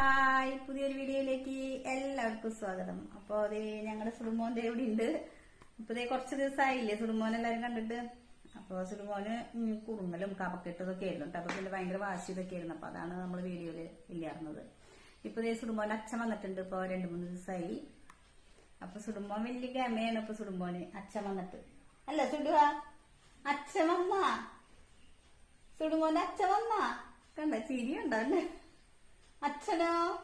Hi പുതിയൊരു വീഡിയോയിലേക്ക് എല്ലാവർക്കും സ്വാഗതം. അപ്പൊ അതേ ഞങ്ങളുടെ സുഡുമോന്റെ ഇവിടെ ഉണ്ട്. അപ്പൊ ഇതേ കുറച്ച് ദിവസമായില്ലേ സുടുമോൻ എല്ലാരും കണ്ടിട്ട്. അപ്പൊ സുടുമോന് ഉം കുറുങ്ങലും കപക്കെട്ടതൊക്കെ ആയിരുന്നു കേട്ടോ. അപ്പൊ പിന്നെ ഭയങ്കര വാശി ഇതൊക്കെ ആയിരുന്നു അപ്പൊ അതാണ് നമ്മൾ വീഡിയോയിൽ ഇല്ലായിരുന്നത്. ഇപ്പൊ ഇതേ സുടുമോന്റെ അച്ഛൻ വന്നിട്ടുണ്ട് ഇപ്പൊ രണ്ടു മൂന്ന് ദിവസമായി അപ്പൊ സുടുമോൻ വലിയ ഗമയാണ് ഇപ്പൊ സുടുമോന് അച്ഛൻ വന്നിട്ട്. അല്ല സുടുക അച്ഛൻ അച്ഛൻ വന്ന? കണ്ട ചിരി ഉണ്ടാവല്ലേ അച്ഛനോ?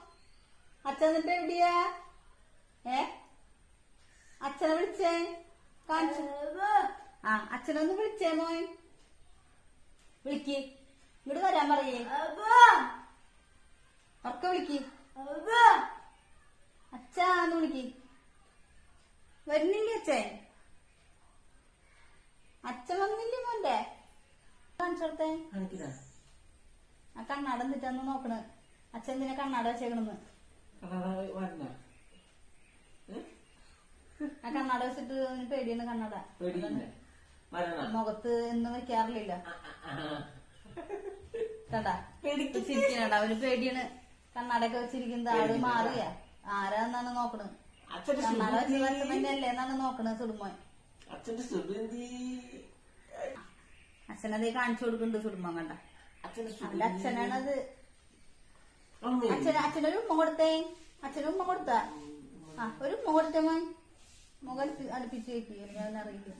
അച്ഛൻ എന്നിട്ട് എവിടെയാ? ഏ? അച്ഛനെ വിളിച്ചേ? കാണിച്ചു. ആ അച്ഛനൊന്ന് വിളിച്ചേ മോൻ. വിളിക്ക്. ഇങ്ങോട്ട് വരാൻ പറയേ. ഉറക്ക വിളിക്ക്. അച്ഛാന്ന് വിളിക്ക്. വരുന്നില്ലേ അച്ഛൻ? അച്ഛൻ വന്നില്ലേ മോന്റെ കാണിച്ചോടത്തെ ആ കണ്ണാട നോക്കണേ നോക്കണ്. അച്ഛൻ എന്തിനാ കണ്ണാട വെച്ചേക്കണെന്ന് ആ കണ്ണാട വെച്ചിട്ട് പേടിയാണ് കണ്ണാട. മുഖത്ത് എന്നും വെക്കാറില്ല കണ്ടാ? ചിരിക്കണണ്ട ഒരു പേടിയാണ്. കണ്ണാടൊക്കെ വെച്ചിരിക്കുന്നത്. ആൾ മാറിയ. ആരാന്നാണ് നോക്കണത്? അച്ഛന്റെ കണ്ണാട വെച്ച് സുഗന്ധി വെച്ചതന്നെ അല്ലേ എന്നാണ് നോക്കണത് സുടുമോൻ? അച്ഛന്റെ അച്ഛനതേ കാണിച്ചു കൊടുക്കുന്നുണ്ട് സുടുമോൻ കണ്ട. അച്ഛനാണത്. അച്ഛൻ അച്ഛനൊരു ഉമ്മ കൊടുത്തേ. അച്ഛനൊരു ഉമ്മ കൊടുത്ത. ആ ഒരു ഉമ്മ കൊടുത്തേ മോൻ. മുഖം അടുപ്പി- അടുപ്പിച്ച് വെക്കുക ഞാൻ അറിയില്ല.